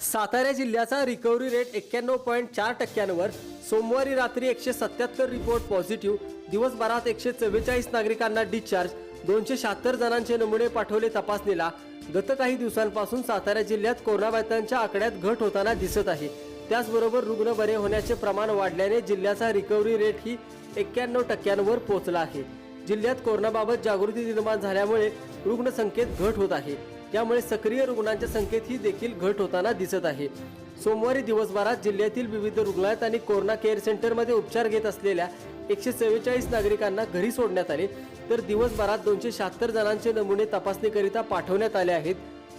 सातारा जिल्ह्याचा recovery rate एक्क्याण्णव point चार टक्क्यांवर. सोमवारी रात्री एकशे सत्याहत्तर रिपोर्ट पॉझिटिव्ह दिवसभरात एकशे चव्वेचाळीस नागरिकांना डिस्चार्ज दोनशे शहात्तर जणांचे नमुने पाठवले तपासणीला. गत काही दिवसांपासून सातारा जिल्ह्यात कोरोनाबाधितांच्या आकड्यात घट होताना दिसत आहे. त्याचबरोबर रुग्ण बरे होण्याचे प्रमाण वाढल्याने जिल्ह्याचा रिकव्हरी रेट ही एक्क्याण्णव टक्क्यांवर पोहोचला आहे. जिल्ह्यात कोरोनाबाबत जागृती निर्माण झाल्यामुळे रुग्णसंख्येत घट होत आहे. त्यामुळे सक्रिय रुग्णांच्या संख्येत ही देखील घट होताना दिसत आहे. सोमवारी दिवसभरात जिल्ह्यातील विविध रुग्णालयात आणि कोरोना केअर सेंटरमध्ये उपचार घेत असलेल्या एकशे चव्वेचाळीस नागरिकांना घरी सोडण्यात आले. तर दिवसभरात दोनशे शहात्तर जणांचे नमुने तपासणीकरिता पाठवण्यात आले आहेत.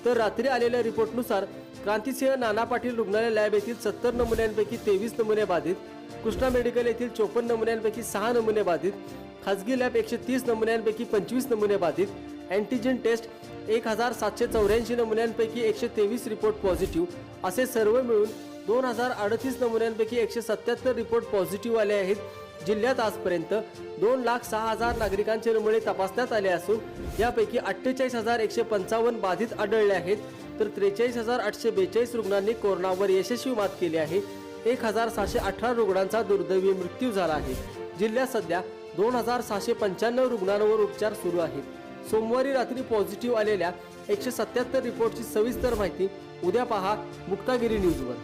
तर रात्री आलेल्या रिपोर्टनुसार क्रांतिसिंह नाना पाटील रुग्णालय लॅब येथील सत्तर नमुन्यांपैकी तेवीस नमुने बाधित. कृष्णा मेडिकल येथील चोपन्न नमुन्यांपैकी सहा नमुने बाधित. खासगी लॅब एकशे तीस नमुन्यांपैकी पंचवीस नमुने बाधित. अँटीजेन टेस्ट एक हजार सातशे चौऱ्याऐंशी नमुन्यांपैकी एकशे तेवीस रिपोर्ट पॉझिटिव्ह. असे सर्व मिळून दोन हजार अडतीस नमुन्यांपैकी एकशे सत्याहत्तर रिपोर्ट पॉझिटिव्ह आले आहेत. जिल्ह्यात आजपर्यंत दोन लाख सहा हजार नागरिकांचे नमुने तपासण्यात आले असून यापैकी अठ्ठेचाळीस हजार एकशे पंचावन्न बाधित आढळले आहेत. तर त्रेचाळीस हजार आठशे बेचाळीस रुग्णांनी कोरोनावर यशस्वी मात केली आहे. एक हजार सहाशे अठरा रुग्णांचा दुर्दैवी मृत्यू झाला आहे. जिल्ह्यात सध्या दोन हजार सहाशे पंच्याण्णव रुग्णांवर उपचार सुरू आहेत. सोमवारी रात्री पॉझिटिव्ह आलेल्या एकशे सत्याहत्तर रिपोर्टची सविस्तर माहिती उद्या पहा मुक्तागिरी न्यूजवर.